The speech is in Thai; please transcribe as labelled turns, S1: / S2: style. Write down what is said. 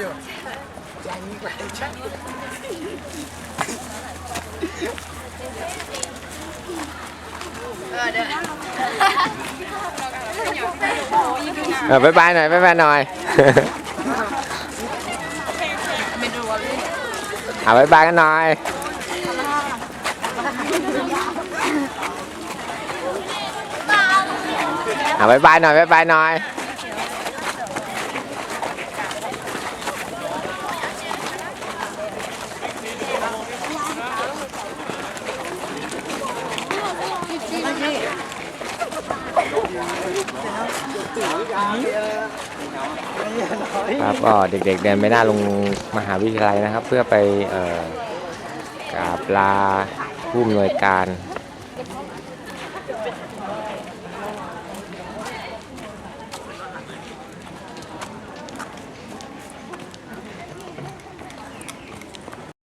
S1: อยู่ใจนี้ไปใช่
S2: เออบายบายหน่อยบายบายหน่อยเอาบายบายกันหน่อยเอาบายบายหน่อยบายบายหน่อย ครับก็เด็กๆเดินไปหน้าโรงมหาวิทยาลัยนะครับ เพื่อไปออกราบลาผู้อำนวยการ